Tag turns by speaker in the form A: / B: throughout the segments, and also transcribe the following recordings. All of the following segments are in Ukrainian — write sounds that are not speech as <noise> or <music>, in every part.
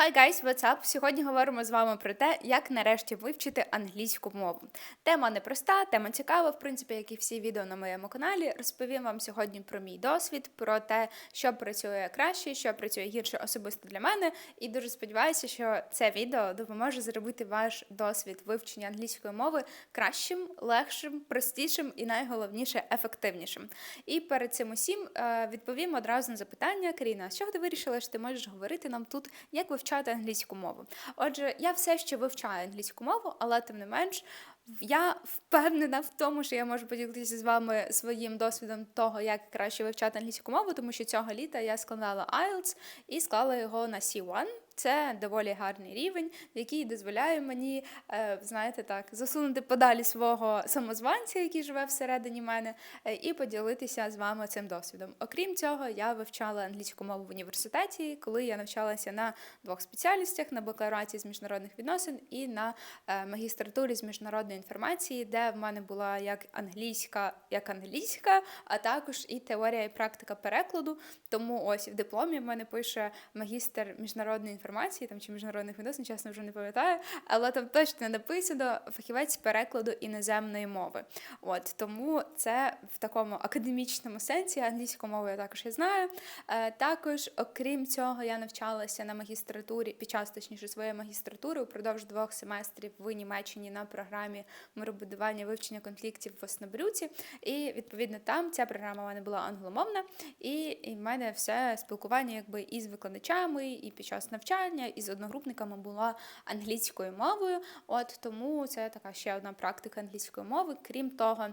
A: Hi guys, what's up? Сьогодні говоримо з вами про те, як нарешті вивчити англійську мову. Тема непроста, тема цікава, в принципі, як і всі відео на моєму каналі. Розповім вам сьогодні про мій досвід, про те, що працює краще, що працює гірше особисто для мене. І дуже сподіваюся, що це відео допоможе зробити ваш досвід вивчення англійської мови кращим, легшим, простішим і найголовніше ефективнішим. І перед цим усім е, відповім одразу на запитання Каріна, з чого ти вирішила, що ти можеш говорити нам тут, як вивчати англійську мову? Отже, я все ще вивчаю англійську мову, але тим не менш. Я впевнена в тому, що я можу поділитися з вами своїм досвідом того, як краще вивчати англійську мову, тому що цього літа я складала IELTS і склала його на C1. Це доволі гарний рівень, який дозволяє мені, е, знаєте, так, засунути подалі свого самозванця, який живе всередині мене, е, і поділитися з вами цим досвідом. Окрім цього, я вивчала англійську мову в університеті, коли я навчалася на двох спеціальностях: на бакалавраті з міжнародних відносин і на е, магістратурі з міжнародної інформації, де в мене була як англійська, як англійська, а також і теорія і практика перекладу. Тому ось в дипломі в мене пише магістр міжнародної інформації інформації там чи міжнародних відносин, чесно вже не пам'ятаю, але там точно написано фахівець перекладу іноземної мови. От тому це в такому академічному сенсі англійську мову я також я знаю. Е, також, окрім цього, я навчалася на магістратурі під час точніше своєї магістратури упродовж двох семестрів в Німеччині на програмі миробудування вивчення конфліктів в Оснобрюці. І відповідно там ця програма в мене була англомовна, і, і в мене все спілкування якби із викладачами, і під час навчання навчання із одногрупниками була англійською мовою. От тому це така ще одна практика англійської мови. Крім того.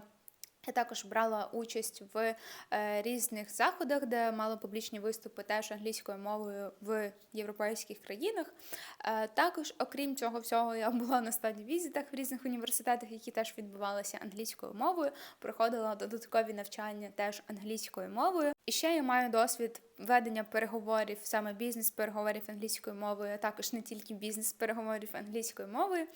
A: Я також брала участь в е, різних заходах, де мала публічні виступи теж англійською мовою в європейських країнах. Е, також, окрім цього всього, я була на стадії візитах в різних університетах, які теж відбувалися англійською мовою. Проходила додаткові навчання теж англійською мовою. І ще я маю досвід ведення переговорів, саме бізнес-переговорів англійською мовою, а також не тільки бізнес-переговорів англійською мовою.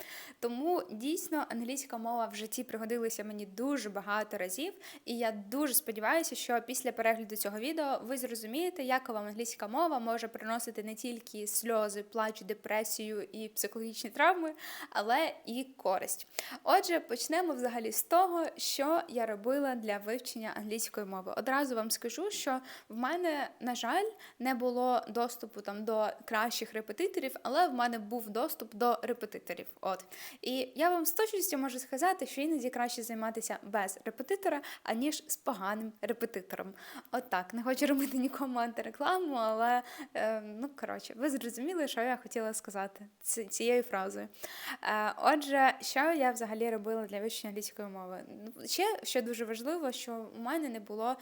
A: Тому дійсно англійська мова в житті пригодилася мені дуже багато разів, і я дуже сподіваюся, що після перегляду цього відео ви зрозумієте, як вам англійська мова може приносити не тільки сльози, плач, депресію і психологічні травми, але і користь. Отже, почнемо взагалі з того, що я робила для вивчення англійської мови. Одразу вам скажу, в мене на жаль, не було доступу там до кращих репетиторів, але в мене був доступ до репетиторів. От і я вам з точністю можу сказати, що іноді краще займатися без репетитора, аніж з поганим репетитором. От так, не хочу робити нікому антирекламу, але е, ну коротше, ви зрозуміли, що я хотіла сказати цією фразою. Е, отже, що я взагалі робила для вивчення англійської мови? Ще що дуже важливо, що у мене не було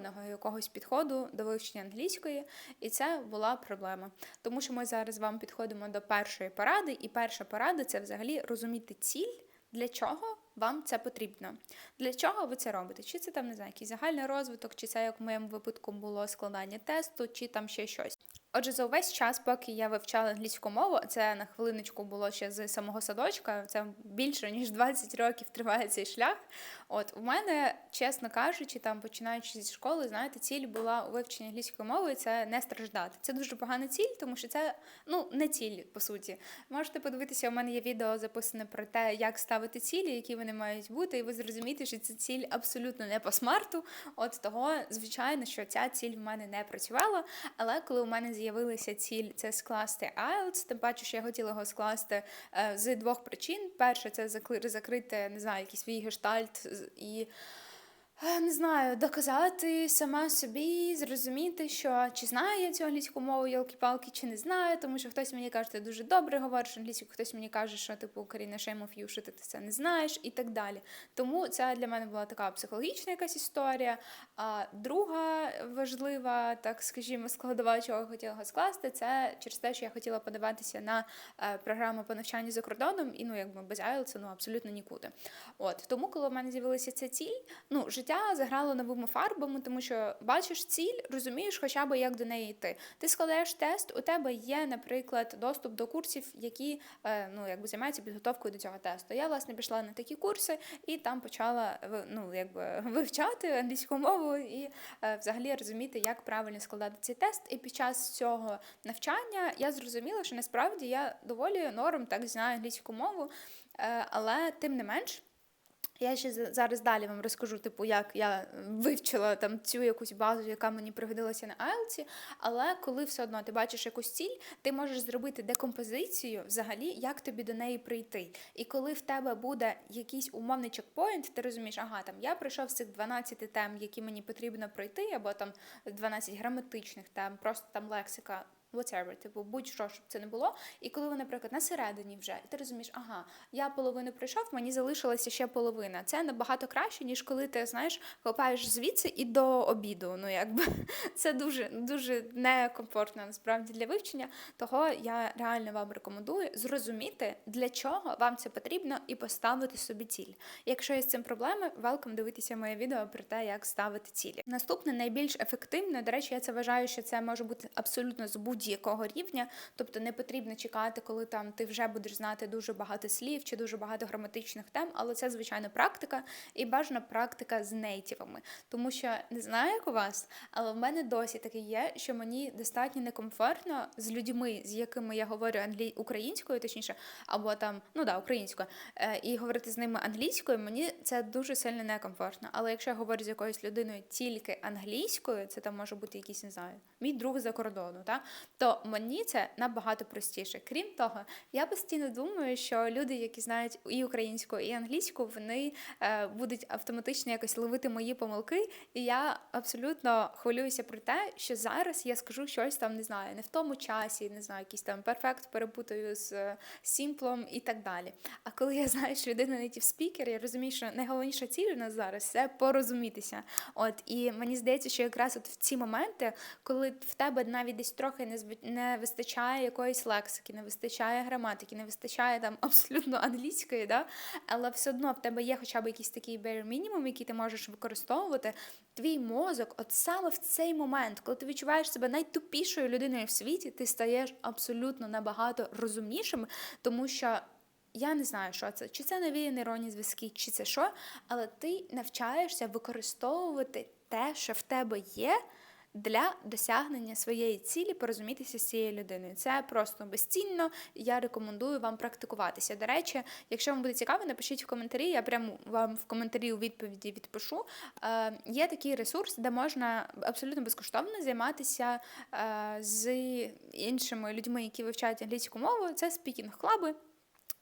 A: систематизованого якогось підходу до вивчення англійської, і це була проблема. Тому що ми зараз з вами підходимо до першої поради, і перша порада це взагалі розуміти ціль, для чого вам це потрібно. Для чого ви це робите? Чи це там не знаю, якийсь загальний розвиток, чи це як в моєму випадку було складання тесту, чи там ще щось. Отже, за увесь час, поки я вивчала англійську мову, це на хвилиночку було ще з самого садочка. Це більше ніж 20 років триває цей шлях. От у мене, чесно кажучи, там починаючи зі школи, знаєте, ціль була у вивченні англійської мови це не страждати. Це дуже погана ціль, тому що це ну не ціль по суті. Можете подивитися, у мене є відео записане про те, як ставити цілі, які вони мають бути, і ви зрозумієте, що ця ціль абсолютно не по смарту. От того, звичайно, що ця ціль в мене не працювала. Але коли у мене з'явилася ціль це скласти IELTS, тим паче, що я хотіла його скласти е, з двох причин. Перше, це закрити, не знаю, якийсь свій гештальт і не знаю, доказати сама собі, зрозуміти, що чи знаю я цю англійську мову, ялки-палки, чи не знаю, тому що хтось мені каже, ти дуже добре говориш англійську, хтось мені каже, що типу Каріна you, що ти це не знаєш, і так далі. Тому це для мене була така психологічна якась історія. А друга важлива, так скажімо, складова, чого я хотіла скласти, це через те, що я хотіла подаватися на е, програму по навчанню за кордоном, і ну якби без IELTS, ну абсолютно нікуди. От тому, коли в мене з'явилася ця ціль, ну життя життя заграло новими фарбами, тому що бачиш ціль, розумієш хоча б як до неї йти. Ти складаєш тест, у тебе є, наприклад, доступ до курсів, які е, ну, якби займаються підготовкою до цього тесту. Я, власне, пішла на такі курси і там почала ну, якби, <laughs> вивчати англійську мову і е, взагалі розуміти, як правильно складати цей тест. І під час цього навчання я зрозуміла, що насправді я доволі норм так знаю англійську мову, е, але тим не менш. Я ще за- зараз далі вам розкажу, типу, як я вивчила там цю якусь базу, яка мені пригодилася на IELTS, але коли все одно ти бачиш якусь ціль, ти можеш зробити декомпозицію взагалі, як тобі до неї прийти. І коли в тебе буде якийсь умовний чекпоінт, ти розумієш, ага, там я пройшов з цих 12 тем, які мені потрібно пройти, або там 12 граматичних тем, просто там лексика. Whatever, типу, будь-що, щоб це не було. І коли ви, наприклад, на середині вже, і ти розумієш, ага, я половину пройшов, мені залишилася ще половина. Це набагато краще, ніж коли ти знаєш, копаєш звідси і до обіду. Ну якби <laughs> це дуже дуже некомфортно насправді для вивчення. Того я реально вам рекомендую зрозуміти, для чого вам це потрібно, і поставити собі ціль. Якщо є з цим проблеми, велком дивитися моє відео про те, як ставити цілі. Наступне найбільш ефективне. До речі, я це вважаю, що це може бути абсолютно з будь-якого рівня. Тобто не потрібно чекати, коли там ти вже будеш знати дуже багато слів чи дуже багато граматичних тем, але це звичайно практика і бажана практика з нейтівами. Тому що не знаю, як у вас, але в мене досі таке є, що мені достатньо некомфортно з людьми, з якими я говорю англі... українською, точніше, або там, ну да, українською, е, і говорити з ними англійською, мені це дуже сильно некомфортно. Але якщо я говорю з якоюсь людиною тільки англійською, це там може бути якийсь, не знаю, мій друг за кордону, та то мені це набагато простіше. Крім того, я постійно думаю, що люди, які знають і українську, і англійську, вони е, будуть автоматично якось ловити мої помилки. І я абсолютно хвилююся про те, що зараз я скажу щось там, не знаю, не в тому часі, не знаю, якийсь там перфект перепутаю з е, сімплом і так далі. А коли я знаю, що людина native speaker, я розумію, що найголовніша ціль у нас зараз це порозумітися. От і мені здається, що якраз от в ці моменти, коли в тебе навіть десь трохи не зв- не вистачає якоїсь лексики, не вистачає граматики, не вистачає там <laughs> абсолютно англійської, да? але все одно в тебе є хоча б якийсь такий bare minimum, який ти можеш використовувати. Твій мозок, от саме в цей момент, коли ти відчуваєш себе найтупішою людиною в світі, ти стаєш абсолютно набагато розумнішим, тому що. Я не знаю, що це, чи це нові нейронні зв'язки, чи це що, але ти навчаєшся використовувати те, що в тебе є, для досягнення своєї цілі порозумітися з цією людиною. Це просто безцінно. Я рекомендую вам практикуватися. До речі, якщо вам буде цікаво, напишіть в коментарі. Я прямо вам в коментарі у відповіді відпишу. Е, є такий ресурс, де можна абсолютно безкоштовно займатися е, з іншими людьми, які вивчають англійську мову. Це спікінг клаби.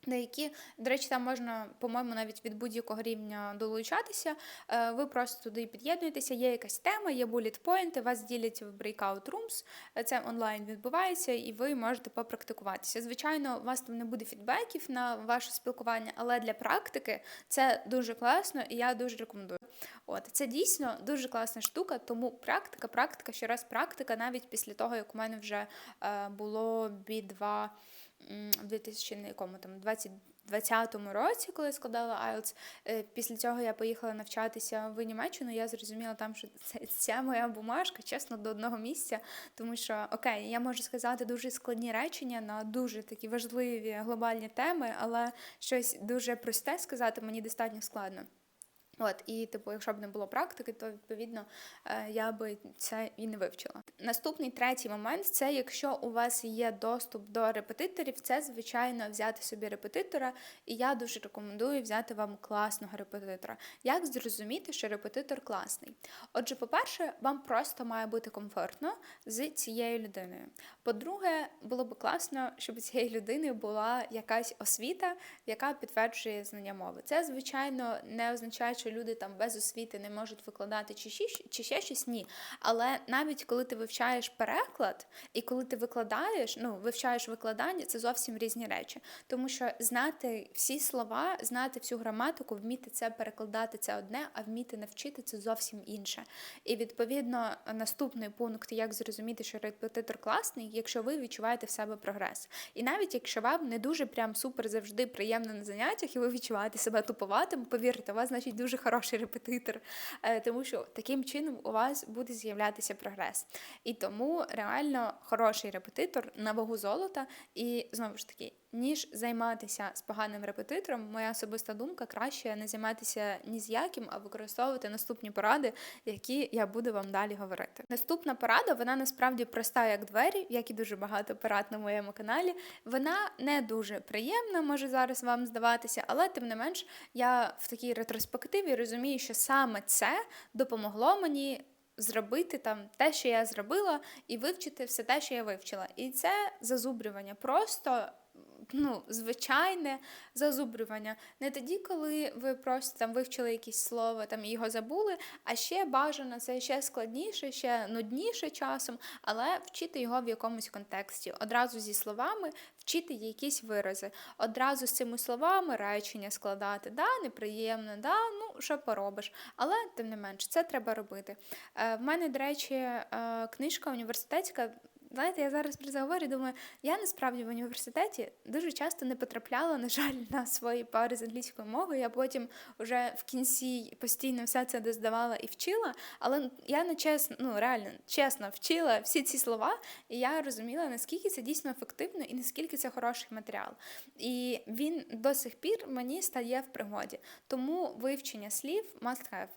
A: На які, до речі, там можна, по-моєму, навіть від будь-якого рівня долучатися. Е, Ви просто туди під'єднуєтеся, є якась тема, є point, вас ділять в breakout rooms, Е, це онлайн відбувається, і ви можете попрактикуватися. Звичайно, у вас там не буде фідбеків на ваше спілкування, але для практики це дуже класно, і я дуже рекомендую. От це дійсно дуже класна штука, тому практика, практика, ще раз практика, навіть після того, як у мене вже е, було B2 м, в 2000 на якому там 20 20-му році, коли я складала IELTS, е, після цього я поїхала навчатися в Німеччину. Я зрозуміла там, що <laughs> це ця моя бумажка, чесно, до одного місця. Тому що окей, я можу сказати дуже складні речення на дуже такі важливі глобальні теми, але щось дуже просте сказати мені достатньо складно. От, і типу, якщо б не було практики, то відповідно е, я би це і не вивчила. Наступний третій момент це якщо у вас є доступ до репетиторів, це звичайно взяти собі репетитора, і я дуже рекомендую взяти вам класного репетитора. Як зрозуміти, що репетитор класний? Отже, по-перше, вам просто має бути комфортно з цією людиною. По-друге, було б класно, щоб цієї людини була якась освіта, яка підтверджує знання мови. Це, звичайно, не означає, що люди там без освіти не можуть викладати чи ще, чи ще щось ні. Але навіть коли ти вивчаєш переклад і коли ти викладаєш, ну вивчаєш викладання, це зовсім різні речі. Тому що знати всі слова, знати всю граматику, вміти це перекладати це одне, а вміти навчити це зовсім інше. І відповідно наступний пункт, як зрозуміти, що репетитор класний, якщо ви відчуваєте в себе прогрес. І навіть якщо вам не дуже прям супер завжди приємно на заняттях, і ви відчуваєте себе туповатим, повірте, у вас значить дуже хороший репетитор, е, тому що таким чином у вас буде з'являтися прогрес. І тому реально хороший репетитор на вагу золота, і знову ж таки ніж займатися з поганим репетитором, моя особиста думка краще не займатися ні з яким, а використовувати наступні поради, які я буду вам далі говорити. Наступна порада, вона насправді проста, як двері, як і дуже багато порад на моєму каналі. Вона не дуже приємна, може зараз вам здаватися, але тим не менш, я в такій ретроспективі розумію, що саме це допомогло мені. Зробити там те, що я зробила, і вивчити все те, що я вивчила. І це зазубрювання. Просто ну, звичайне зазубрювання. Не тоді, коли ви просто там вивчили якесь слово там і його забули, а ще бажано це ще складніше, ще нудніше часом, але вчити його в якомусь контексті. Одразу зі словами вчити якісь вирази. Одразу з цими словами речення складати. Да, неприємно, да, ну що поробиш. Але тим не менш, це треба робити. Е, В мене, до речі, е, книжка університетська. Знаєте, я зараз про це говорю думаю, я насправді в університеті дуже часто не потрапляла, на жаль, на свої пари з англійської мови. Я потім вже в кінці постійно все це доздавала і вчила, але я не чесно, ну реально чесно вчила всі ці слова, і я розуміла, наскільки це дійсно ефективно і наскільки це хороший матеріал. І він до сих пір мені стає в пригоді. Тому вивчення слів must have.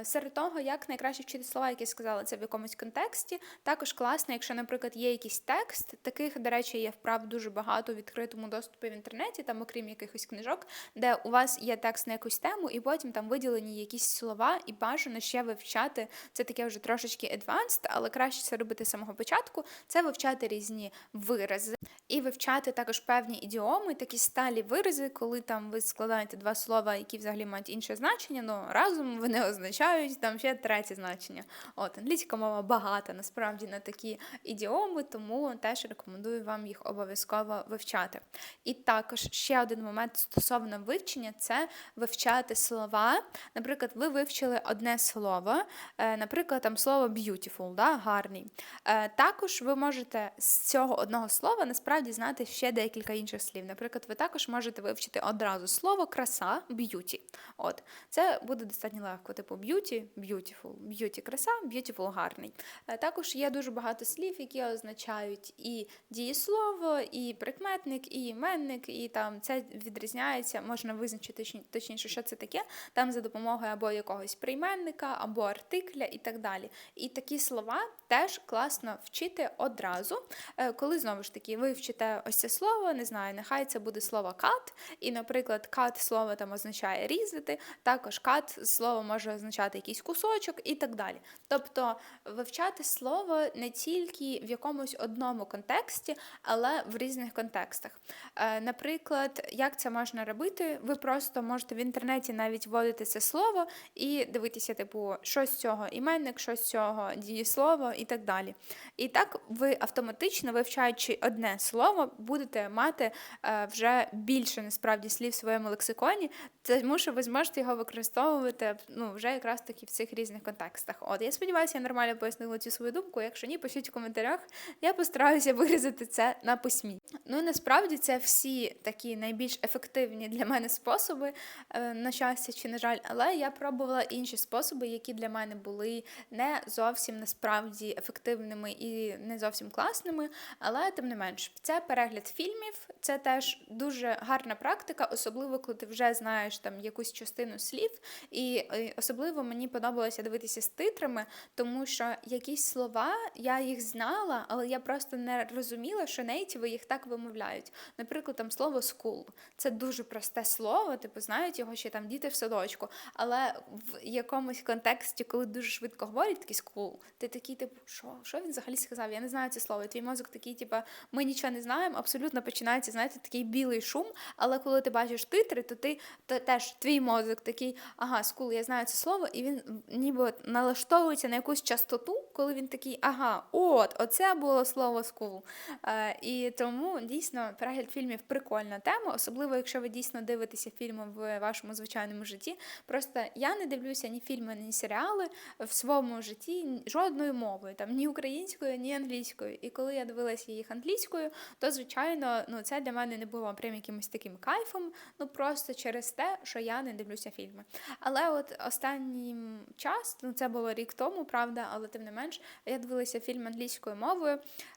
A: Е, Серед того, як найкраще вчити слова, які сказала, це в якомусь контексті. Також класно, якщо, наприклад, є якийсь текст, таких, до речі, є вправ дуже багато у відкритому доступі в інтернеті, там, окрім якихось книжок, де у вас є текст на якусь тему, і потім там виділені якісь слова, і бажано ще вивчати. Це таке вже трошечки advanced, але краще це робити з самого початку. Це вивчати різні вирази. І вивчати також певні ідіоми, такі сталі вирази, коли там ви складаєте два слова, які взагалі мають інше значення, але разом вони означають там ще третє значення. От англійська мова багата насправді на такі ідіоми, тому теж рекомендую вам їх обов'язково вивчати. І також ще один момент стосовно вивчення це вивчати слова. Наприклад, ви вивчили одне слово, е, наприклад, там слово beautiful, да, гарний. Е, Також ви можете з цього одного слова насправді знати ще декілька інших слів. Наприклад, ви також можете вивчити одразу слово краса beauty. От це буде достатньо легко. Типу beauty, beautiful, beauty краса, beautiful гарний. Е, Також є дуже багато слів, які означають і дієслово, і прикметник, і іменник, і там це відрізняється, можна визначити точніше, що це таке, там за допомогою або якогось прийменника, або артикля і так далі. І такі слова теж класно вчити одразу. Е, Коли знову ж таки ви вчите ось це слово, не знаю, нехай це буде слово cut, і, наприклад, cut слово там означає різати, також cut слово може означати якийсь кусочок і так далі. Тобто вивчати слово не тільки в якомусь одному контексті, але в різних контекстах. Е, Наприклад, як це можна робити? Ви просто можете в інтернеті навіть вводити це слово і дивитися, типу, що з цього іменник, що з цього дієслово і так далі. І так ви автоматично, вивчаючи одне слово, будете мати е, вже більше насправді слів в своєму лексиконі, тому що ви зможете його використовувати ну, вже якраз таки в цих різних контекстах. От я сподіваюся, я нормально пояснила цю свою думку. Якщо ні, пишіть в коментарях. Я постараюся вирізати це на письмі. Ну і насправді це всі такі найбільш ефективні для мене способи, е, на щастя чи на жаль, але я пробувала інші способи, які для мене були не зовсім насправді ефективними і не зовсім класними. Але тим не менш, це перегляд фільмів, це теж дуже гарна практика, особливо коли ти вже знаєш там якусь частину слів. І е, особливо мені подобалося дивитися з титрами, тому що якісь слова я їх знала, але я просто не розуміла, що нейтіви їх так вимовляють. Наприклад, там слово school. Це дуже просте слово, типу знають його ще там діти в садочку. Але в якомусь контексті, коли дуже швидко говорять, такий school, ти такий, типу, що? Що він взагалі сказав? Я не знаю це слово. І Твій мозок такий, типу, ми нічого не знаємо, абсолютно починається, знаєте, такий білий шум. Але коли ти бачиш титри, то ти то теж твій мозок такий, ага, скул, я знаю це слово, і він ніби налаштовується на якусь частоту, коли він такий, ага, от, от оце було слово school. Е, і тому дійсно перегляд фільмів прикольна тема, особливо якщо ви дійсно дивитеся фільми в вашому звичайному житті. Просто я не дивлюся ні фільми, ні серіали в своєму житті жодною мовою, там ні українською, ні англійською. І коли я дивилася їх англійською, то звичайно, ну це для мене не було прям якимось таким кайфом, ну просто через те, що я не дивлюся фільми. Але от останнім час, ну це було рік тому, правда, але тим не менш, я дивилася фільм англійською мовою.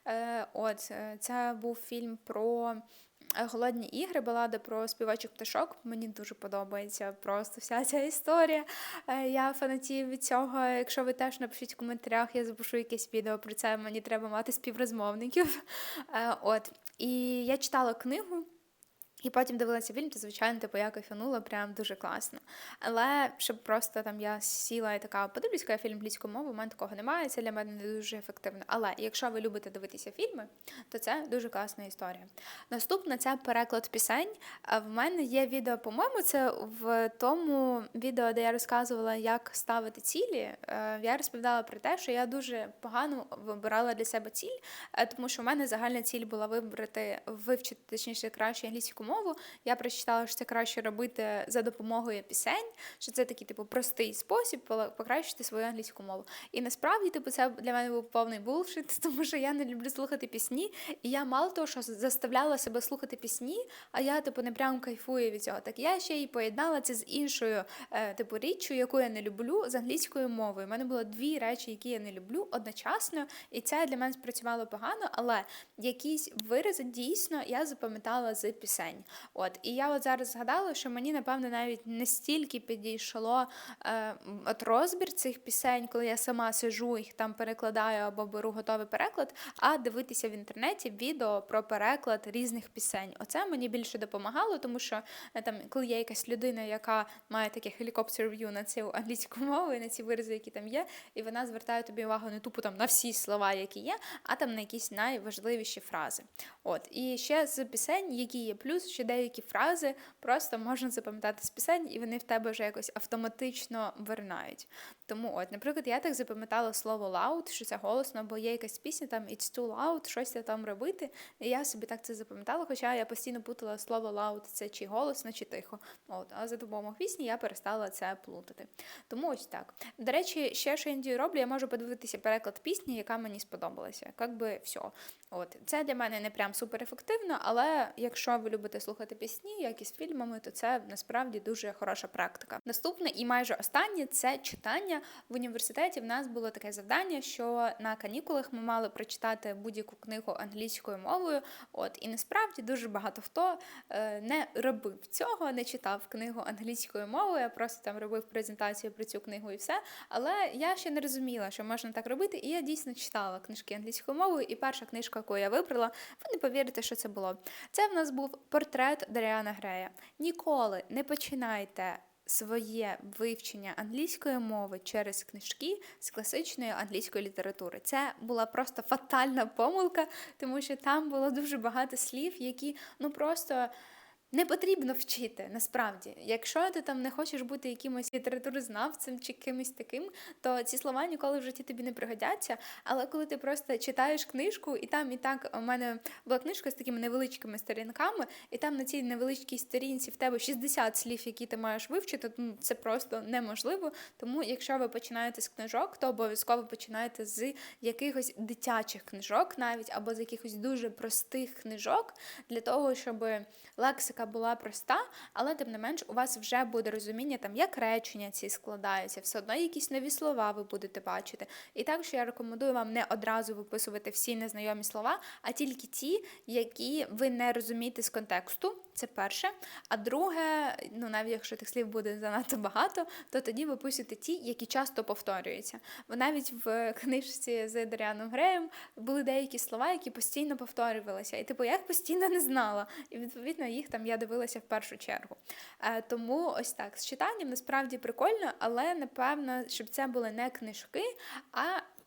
A: Е, От е, це був фільм про. Е, Голодні ігри, балада про співачок пташок. Мені дуже подобається просто вся ця історія. Я фанатію від цього. Якщо ви теж напишіть в коментарях, я запишу якесь відео про це. Мені треба мати співрозмовників. От і я читала книгу. І потім дивилася фільм, то, звичайно, типу, я кайфанула прям дуже класно. Але щоб просто там я сіла і така подивлюсь, я фільм англійською мовою, у мене такого немає, це для мене не дуже ефективно. Але якщо ви любите дивитися фільми, то це дуже класна історія. Наступне це переклад пісень. В мене є відео, по-моєму, це в тому відео, де я розказувала, як ставити цілі. Е, я розповідала про те, що я дуже погано вибирала для себе ціль, е, тому що в мене загальна ціль була вибрати, вивчити точніше краще англійську мову. Я прочитала, що це краще робити за допомогою пісень, що це такий типу простий спосіб покращити свою англійську мову. І насправді, типу, це для мене був повний булшит, <laughs> тому що я не люблю слухати пісні, і я мало того, що заставляла себе слухати пісні, а я типу не прям кайфую від цього. Так я ще й поєднала це з іншою, е, типу, річчю, яку я не люблю, з англійською мовою. У мене було дві речі, які я не люблю одночасно, і це для мене спрацювало погано, але якісь вирази дійсно я запам'ятала з пісень день. От І я от зараз згадала, що мені, напевно, навіть не стільки підійшло е, от розбір цих пісень, коли я сама сижу, їх там перекладаю або беру готовий переклад, а дивитися в інтернеті відео про переклад різних пісень. Оце мені більше допомагало, тому що е, там, коли є якась людина, яка має таке view на цю англійську мову і на ці вирази, які там є, і вона звертає тобі увагу не тупо там на всі слова, які є, а там на якісь найважливіші фрази. От І ще з пісень, які є плюс ще деякі фрази просто можна запам'ятати з пісень, і вони в тебе вже якось автоматично виринають. Тому, от, наприклад, я так запам'ятала слово loud, що це голосно, бо є якась пісня, там it's too loud, щось там робити. І я собі так це запам'ятала, хоча я постійно путала слово loud, це чи голосно, чи тихо. От, А за допомогою пісні я перестала це плутати. Тому ось так. До речі, ще що я роблю, я можу подивитися переклад пісні, яка мені сподобалася. Як би все. От. Це для мене не прям супер ефективно, але якщо ви любите слухати пісні, як з фільмами, то це насправді дуже хороша практика. Наступне і майже останнє це читання в університеті. В нас було таке завдання, що на канікулах ми мали прочитати будь-яку книгу англійською мовою. От і насправді дуже багато хто е, не робив цього, не читав книгу англійською мовою. Я просто там робив презентацію про цю книгу і все. Але я ще не розуміла, що можна так робити, і я дійсно читала книжки англійською мовою. І перша книжка, яку я вибрала, ви не повірите, що це було. Це в нас був портрет Даріана Грея. Ніколи не починайте. Своє вивчення англійської мови через книжки з класичної англійської літератури. Це була просто фатальна помилка, тому що там було дуже багато слів, які ну просто не потрібно вчити насправді. Якщо ти там не хочеш бути якимось літературознавцем чи кимось таким, то ці слова ніколи в житті тобі не пригодяться. Але коли ти просто читаєш книжку, і там і так у мене була книжка з такими невеличкими сторінками, і там на цій невеличкій сторінці в тебе 60 слів, які ти маєш вивчити, ну це просто неможливо. Тому, якщо ви починаєте з книжок, то обов'язково починаєте з якихось дитячих книжок, навіть або з якихось дуже простих книжок, для того, щоб лексика лексика була проста, але тим не менш у вас вже буде розуміння, там, як речення ці складаються, все одно якісь нові слова ви будете бачити. І так що я рекомендую вам не одразу виписувати всі незнайомі слова, а тільки ті, які ви не розумієте з контексту. Це перше. А друге, ну навіть якщо тих слів буде занадто багато, то тоді виписуйте ті, які часто повторюються. Бо навіть в книжці з Даріаном Греєм були деякі слова, які постійно повторювалися. І типу, я їх постійно не знала. І відповідно їх там я дивилася в першу чергу. Е, тому ось так, з читанням насправді прикольно, але напевно, щоб це були не книжки, а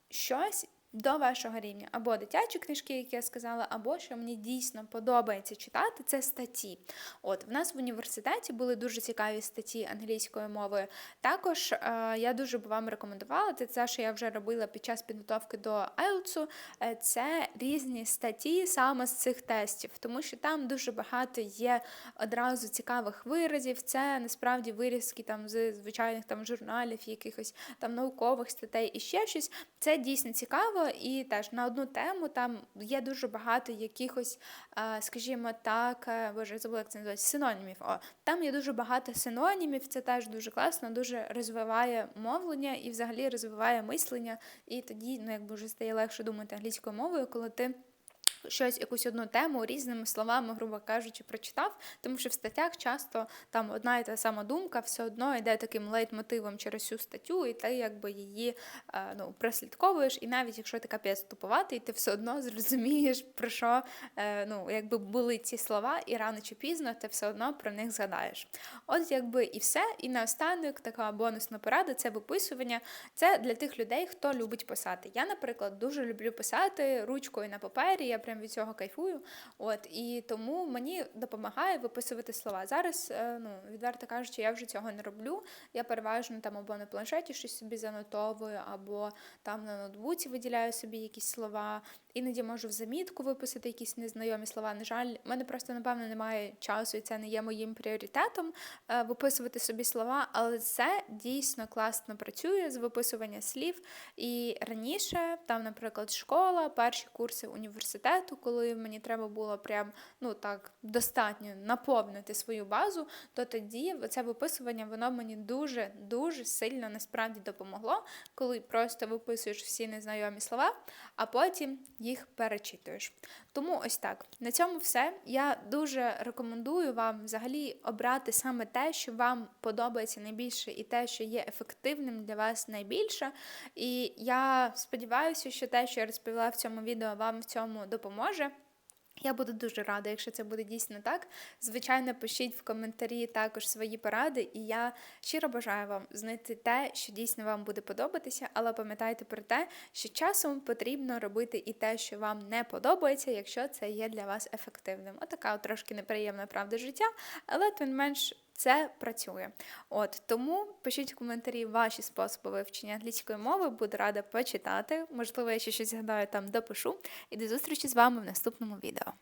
A: щось до вашого рівня. Або дитячі книжки, які я сказала, або що мені дійсно подобається читати, це статті. От в нас в університеті були дуже цікаві статті англійською мовою. Також е, я дуже б вам рекомендувала це, те, що я вже робила під час підготовки до IELTS, е, це різні статті саме з цих тестів, тому що там дуже багато є одразу цікавих виразів. Це насправді вирізки там з звичайних там журналів, якихось там наукових статей і ще щось. Це дійсно цікаво, і теж на одну тему там є дуже багато якихось, е, скажімо так, е, боже, забула, як це називається, синонімів. О, там є дуже багато синонімів, це теж дуже класно, дуже розвиває мовлення і взагалі розвиває мислення. І тоді, ну якби вже стає легше думати англійською мовою, коли ти щось, якусь одну тему різними словами, грубо кажучи, прочитав, тому що в статтях часто там одна і та сама думка все одно йде таким лейтмотивом через всю статтю, і ти якби її е, ну, прослідковуєш, і навіть якщо ти капець тупуватий, ти все одно зрозумієш, про що е, ну, якби були ці слова, і рано чи пізно ти все одно про них згадаєш. От якби і все. І наостанок така бонусна порада це виписування. Це для тих людей, хто любить писати. Я, наприклад, дуже люблю писати ручкою на папері. Я прям від цього кайфую. От і тому мені допомагає виписувати слова. Зараз, е, ну відверто кажучи, я вже цього не роблю. Я переважно там або на планшеті щось собі занотовую, або там на ноутбуці виділяю собі якісь слова. Іноді можу в замітку виписати якісь незнайомі слова. На жаль, в мене просто, напевно, немає часу, і це не є моїм пріоритетом е, виписувати собі слова, але це дійсно класно працює з виписування слів. І раніше, там, наприклад, школа, перші курси університету, коли мені треба було прям ну так достатньо наповнити свою базу, то тоді це виписування воно мені дуже дуже сильно насправді допомогло, коли просто виписуєш всі незнайомі слова, а потім їх перечитуєш. Тому ось так. На цьому все. Я дуже рекомендую вам взагалі обрати саме те, що вам подобається найбільше, і те, що є ефективним для вас найбільше. І я сподіваюся, що те, що я розповіла в цьому відео, вам в цьому допоможе. Я буду дуже рада, якщо це буде дійсно так. Звичайно, пишіть в коментарі також свої поради, і я щиро бажаю вам знайти те, що дійсно вам буде подобатися, але пам'ятайте про те, що часом потрібно робити і те, що вам не подобається, якщо це є для вас ефективним. Отака от трошки неприємна правда життя, але тим менш. Це працює. От тому пишіть в коментарі ваші способи вивчення англійської мови, буду рада почитати. Можливо, я ще щось згадаю там допишу. І до зустрічі з вами в наступному відео.